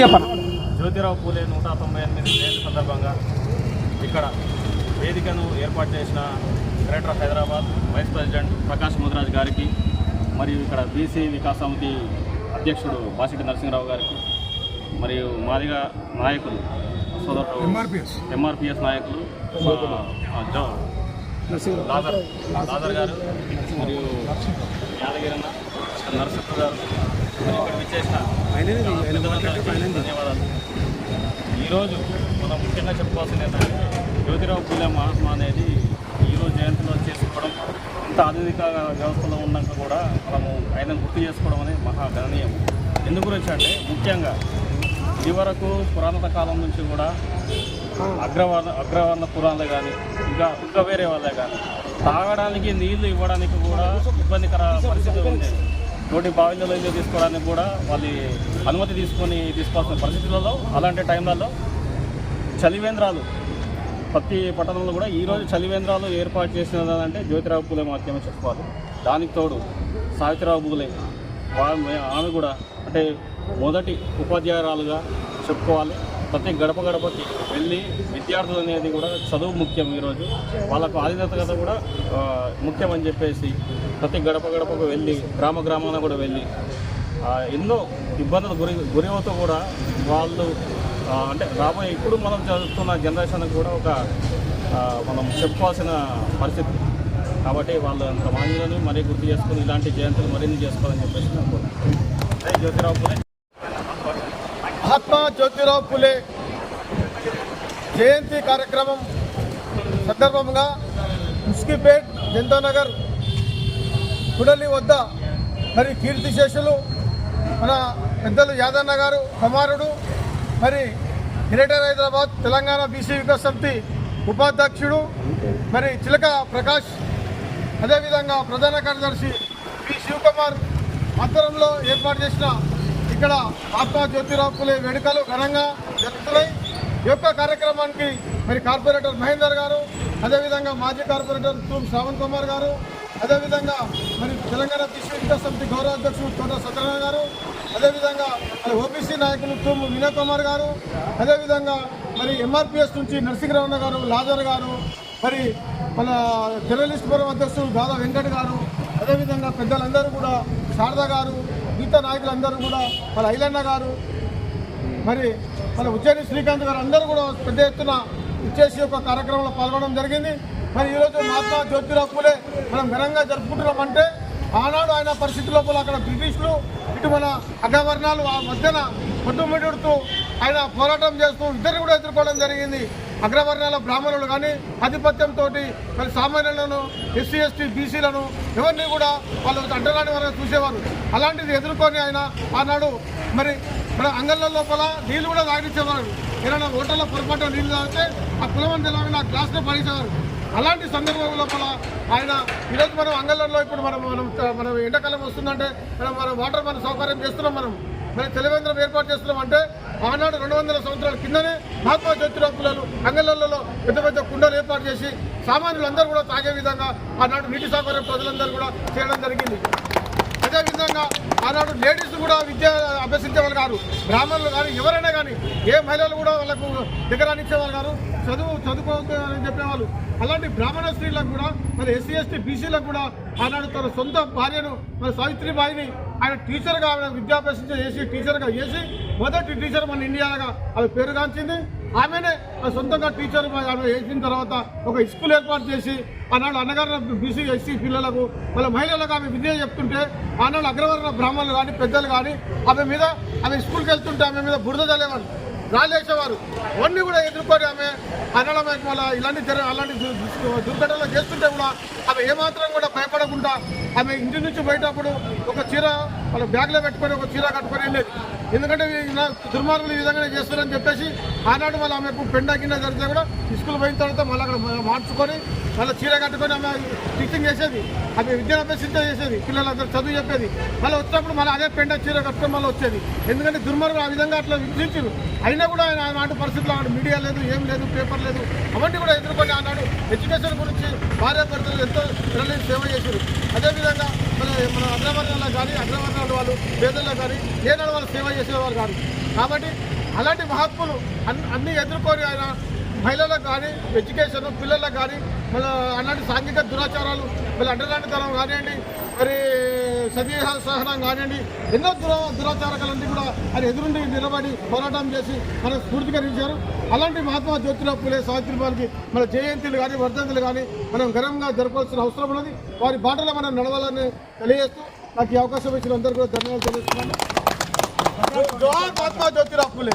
చెప్పను జ్యోతిరావు పూలే నూట తొంభై ఎనిమిది జయంతి సందర్భంగా ఇక్కడ వేదికను ఏర్పాటు చేసిన greater Hyderabad vice president Prakash Mudiraj గారికి మరియు ఇక్కడ బీసీ వికాస్ సమితి అధ్యక్షుడు బాసిటి నరసింహరావు గారికి మరియు మాదిగా నాయకులు సోదరుడు ఎంఆర్పిఎస్ నాయకులు లాజర్ లాజర్ గారు మరియు యాదగిరన్న నరసింహ గారు. ఇక్కడ ధన్యవాదాలు. ఈరోజు మనం ముఖ్యంగా చెప్పుకోవాల్సింది ఏంటంటే జ్యోతిరావు పూలే మహాత్మా అనేది ఈరోజు జయంతిలో చేసుకోవడం ఇంత ఆధునిక వ్యవస్థలో ఉన్నాక కూడా మనము ఆయన గుర్తు చేసుకోవడం అనేది మహా గణనీయం. ఎందు గురించి అంటే ముఖ్యంగా ఇదివరకు పురాతన కాలం నుంచి కూడా అగ్రవర్ణ అగ్రవర్ణ పురాణాలు కానీ ఇంకా ఇంకా వేరే వాళ్ళే కానీ తాగడానికి నీళ్ళు ఇవ్వడానికి కూడా ఇబ్బందికర పరిస్థితి ఉండేది నోటి బావిలో నీళ్ళు తీసుకోవడానికి కూడా వాళ్ళు అనుమతి తీసుకొని తీసుకోవాల్సిన పరిస్థితులలో అలాంటి టైంలలో చలివేంద్రాలు ప్రతి పట్టణంలో కూడా ఈరోజు చలివేంద్రాలు ఏర్పాటు చేసినదంటే జ్యోతిరావు పూలే మాత్రమే చెప్పుకోవాలి దానికి తోడు సావిత్రిరావు పూలే ఆమె కూడా అంటే మొదటి ఉపాధ్యాయురాలుగా చెప్పుకోవాలి. ప్రతి గడప గడపకి వెళ్ళి విద్యార్థులు అనేది కూడా చదువు ముఖ్యం ఈరోజు వాళ్ళకు ఆధీనత కూడా ముఖ్యం అని చెప్పేసి ప్రతి గడప గడపకు వెళ్ళి గ్రామ గ్రామాన కూడా వెళ్ళి ఎన్నో ఇబ్బందులు గురి గురి అవుతూ కూడా వాళ్ళు అంటే రాబోయే ఇప్పుడు మనం చదువుతున్న జనరేషన్కి కూడా ఒక మనం చెప్పుకోవాల్సిన పరిస్థితి. కాబట్టి వాళ్ళు అంత మరీ గుర్తు చేసుకుని ఇలాంటి జయంతులు మరిన్ని చేసుకోవాలని చెప్పేసి నేను జ్యోతిరావు పులే మహాత్మా జ్యోతిరావు పులే జయంతి కార్యక్రమం సందర్భంగా ముస్కిపేట్ జంతానగర్ కుడలి వద్ద. మరి కీర్తిశేషులు మన పెద్దలు యాదన్న గారు కుమారుడు మరి గ్రేటర్ హైదరాబాద్ తెలంగాణ బీసీ వికాస్ సమితి ఉపాధ్యక్షుడు మరి చిలక ప్రకాష్ అదేవిధంగా ప్రధాన కార్యదర్శి పి శివకుమార్ ఆధ్వర్యంలో ఏర్పాటు చేసిన ఇక్కడ మహాత్మా జ్యోతిరావు పులే వేడుకలు ఘనంగా జరుగుతున్నాయి. ఈ యొక్క కార్యక్రమానికి మరి కార్పొరేటర్ మహేందర్ గారు అదేవిధంగా మాజీ కార్పొరేటర్ తూమ్ శ్రావణ్ కుమార్ గారు అదేవిధంగా మరి తెలంగాణ బీసీ వికాస్ సమితి గౌరవ అధ్యక్షుడు తోట సత్యనారాయణ గారు అదేవిధంగా మరి ఓబీసీ నాయకులు తూము వినయ్ కుమార్ గారు అదేవిధంగా మరి ఎంఆర్పిఎస్ నుంచి నరసింహరావు గారు లాజర్ గారు మరి మన జర్నలిస్ట్ ఫోరం అధ్యక్షుడు దాదా వెంకట్ గారు అదేవిధంగా పెద్దలందరూ కూడా శారద గారు మిగతా నాయకులందరూ కూడా మన ఐలన్న గారు మరి మన ఉజ్జయిని శ్రీకాంత్ గారు అందరూ కూడా పెద్ద ఎత్తున ఇచ్చేసి ఒక కార్యక్రమంలో పాల్గొనడం జరిగింది. మరి ఈరోజు మహాత్మా జ్యోతిరావు పూలే మనం ఘనంగా జరుపుకుంటున్నామంటే ఆనాడు ఆయన పరిస్థితి లోపల అక్కడ బ్రిటిష్లు ఇటు మన అగ్రవర్ణాలు ఆ మధ్యన కొట్టుమిడుతూ ఆయన పోరాటం చేస్తూ ఇద్దరు కూడా ఎదుర్కోవడం జరిగింది. అగ్రవర్ణాల బ్రాహ్మణులు కానీ ఆధిపత్యంతో మరి సామాన్యులను ఎస్సీ ఎస్టీ బీసీలను ఎవరిని కూడా వాళ్ళు అంటరాని వరకు చూసేవారు. అలాంటిది ఎదుర్కొని ఆయన ఆనాడు మరి మన అంగళ్ళ లోపల నీళ్ళు కూడా తాగించేవారు ఏదైనా హోటల్లో పొరపాటు నీళ్ళు తాగితే ఆ కులమని తెలవని ఆ గ్లాస్లో పడేసేవారు. అలాంటి సందర్భం లోపల ఆయన ఈరోజు మనం అంగళ్ళలో ఇప్పుడు మనం మనం మనం ఎండాకాలం వస్తుందంటే మనం మనం వాటర్ మన సౌకర్యం చేస్తున్నాం మనం. మరి తెలివేంద్రం ఏర్పాటు చేస్తున్నాం అంటే ఆనాడు రెండు వందల సంవత్సరాల కిందనే మహాత్మా జ్యోతిరావు పుల్లలు అంగళ్ళలో పెద్ద పెద్ద కుండలు ఏర్పాటు చేసి సామాన్యులందరూ కూడా తాగే విధంగా ఆనాడు నీటి సౌకర్యం ప్రజలందరూ కూడా చేయడం జరిగింది. అదేవిధంగా ఆనాడు లేడీస్ కూడా విద్య అభ్యసించే వాళ్ళు కాదు బ్రాహ్మణులు కానీ ఎవరైనా కానీ ఏ మహిళలు కూడా వాళ్ళకు దగ్గర ఇచ్చేవాళ్ళు కాదు చదువు చదువుకోవద్దని చెప్పేవాళ్ళు. అలాంటి బ్రాహ్మణ స్త్రీలకు కూడా మరి ఎస్సీ ఎస్టీ బీసీలకు కూడా ఆనాడు తన సొంత భార్యను మరి సావిత్రిబాయిని ఆయన టీచర్గా ఆమె విద్యాభ్యాసం చేసి టీచర్గా చేసి మొదటి టీచర్ మన ఇండియాగా ఆమె పేరుగాంచింది ఆమెనే సొంతంగా టీచర్ ఆమె వేసిన తర్వాత ఒక స్కూల్ ఏర్పాటు చేసి ఆనాడు అన్నగారు బీసీ ఎస్సీ పిల్లలకు వాళ్ళ మహిళలకు ఆమె విద్య చెప్తుంటే ఆనాడు అగ్రవర్ణ బ్రాహ్మణులు కానీ పెద్దలు కానీ ఆమె మీద ఆమె స్కూల్కి వెళ్తుంటే ఆమె మీద బురద చల్లేవాళ్ళు రాలేసేవారు అవన్నీ కూడా ఎదుర్కొని ఆమె అనడం మళ్ళీ ఇలాంటి జర అలాంటి దు- దుర్ఘటనలు చేస్తుంటే కూడా ఆమె ఏమాత్రం కూడా భయపడకుండా ఆమె ఇంటి నుంచి బయటప్పుడు ఒక చీర వాళ్ళ బ్యాగ్లో పెట్టుకొని ఒక చీర కట్టుకొని వెళ్ళేది. ఎందుకంటే దుర్మార్గులు ఈ విధంగానే చేస్తారని చెప్పేసి ఆనాడు వాళ్ళు ఆమెకు పెండ కింద జరిగితే కూడా స్కూల్ పోయిన తర్వాత మళ్ళీ అక్కడ మార్చుకొని మళ్ళీ చీర కట్టుకొని ఆమె టీచింగ్ చేసేది. ఆమె విద్యను అభ్యసించే చేసేది. పిల్లలందరూ చదువు చెప్పేది. మళ్ళీ వచ్చినప్పుడు మళ్ళీ అదే పెండ చీర కట్టుకొని మళ్ళీ వచ్చేది. ఎందుకంటే దుర్మార్గులు ఆ విధంగా అట్లా విధించారు అయినా కూడా ఆయన ఆనాటి పరిస్థితులు ఆనాడు మీడియా లేదు ఏం లేదు పేపర్ లేదు. అవన్నీ కూడా ఎదుర్కొని ఆనాడు ఎడ్యుకేషన్ గురించి భార్య భర్తలు ఎంతో పిల్లలకి సేవ చేశారు అదేవిధంగా మన మన అగ్రవర్ణాలకు కానీ అగ్రవర్ణాల వాళ్ళు పేదల్లో కానీ ఏనాడు వాళ్ళు సేవ చేసేవారు కాదు. కాబట్టి అలాంటి మహాత్ములు అన్ని ఎదుర్కొని ఆయన మహిళలకు కానీ ఎడ్యుకేషన్ పిల్లలకు కానీ మన అలాంటి సాంఘిక దురాచారాలు మళ్ళీ అంటరానితనం కానివ్వండి మరి సతీ సహనం కానివ్వండి ఎన్నో దురా దురాచారాలన్నీ కూడా ఆయన ఎదురుండి నిలబడి పోరాటం చేసి మనకు స్ఫూర్తికరించారు. అలాంటి మహాత్మా జ్యోతిరావు పులే సావిత్రిబాలకి మన జయంతులు కానీ వర్ధంతులు కానీ మనం ఘనంగా జరపాల్సిన అవసరం ఉన్నది. వారి బాటలో మనం నడవాలని తెలియజేస్తూ నాకు ఈ అవకాశం ఇచ్చిన అందరూ కూడా ధన్యవాదాలు తెలుస్తున్నాను మహాత్మా జ్యోతిరావు పులే.